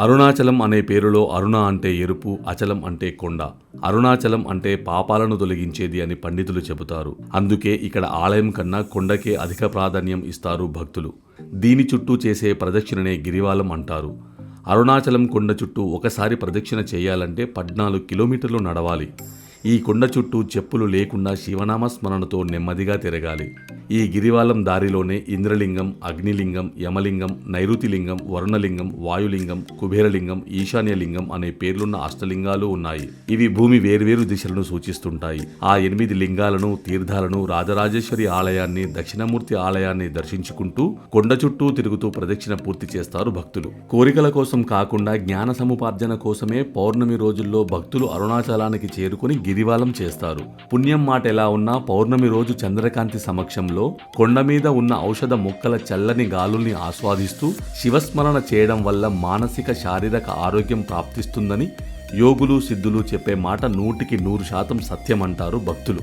అరుణాచలం అనే పేరులో అరుణ అంటే ఎరుపు అచలం అంటే కొండ. అరుణాచలం అంటే పాపాలను తొలగించేది అని పండితులు చెబుతారు. అందుకే ఇక్కడ ఆలయం కన్నా కొండకే అధిక ప్రాధాన్యం ఇస్తారు భక్తులు. దీని చుట్టూ చేసే ప్రదక్షిణనే గిరివాలం అంటారు. అరుణాచలం కొండ చుట్టూ ఒకసారి ప్రదక్షిణ చేయాలంటే పద్నాలుగు కిలోమీటర్లు నడవాలి. ఈ కొండ చుట్టూ చెప్పులు లేకుండా శివనామ స్మరణతో నెమ్మదిగా తిరగాలి. ఈ గిరివాలం దారిలోనే ఇంద్రలింగం అగ్నిలింగం యమలింగం నైరుతిలింగం వరుణలింగం వాయులింగం కుబేరలింగం ఈశాన్యలింగం అనే పేర్లున్న అష్టలింగాలు ఉన్నాయి. ఇవి భూమి వేర్వేరు దిశలను సూచిస్తుంటాయి. ఆ ఎనిమిది లింగాలను తీర్థాలను రాజరాజేశ్వరి ఆలయాన్ని దక్షిణమూర్తి ఆలయాన్ని దర్శించుకుంటూ కొండ చుట్టూ తిరుగుతూ ప్రదక్షిణ పూర్తి చేస్తారు భక్తులు. కోరికల కోసం కాకుండా జ్ఞాన సముపార్జన కోసమే పౌర్ణమి రోజుల్లో భక్తులు అరుణాచలానికి చేరుకుని గిరివాలం చేస్తారు. పుణ్యం మాట ఎలా ఉన్నా పౌర్ణమి రోజు చంద్రకాంతి సమక్షంలో కొండ మీద ఉన్న ఔషధ మొక్కల చల్లని గాలుల్ని ఆస్వాదిస్తూ శివస్మరణ చేయడం వల్ల మానసిక శారీరక ఆరోగ్యం ప్రాప్తిస్తుందని యోగులు సిద్ధులు చెప్పే మాట నూటికి నూరు శాతం సత్యమంటారు భక్తులు.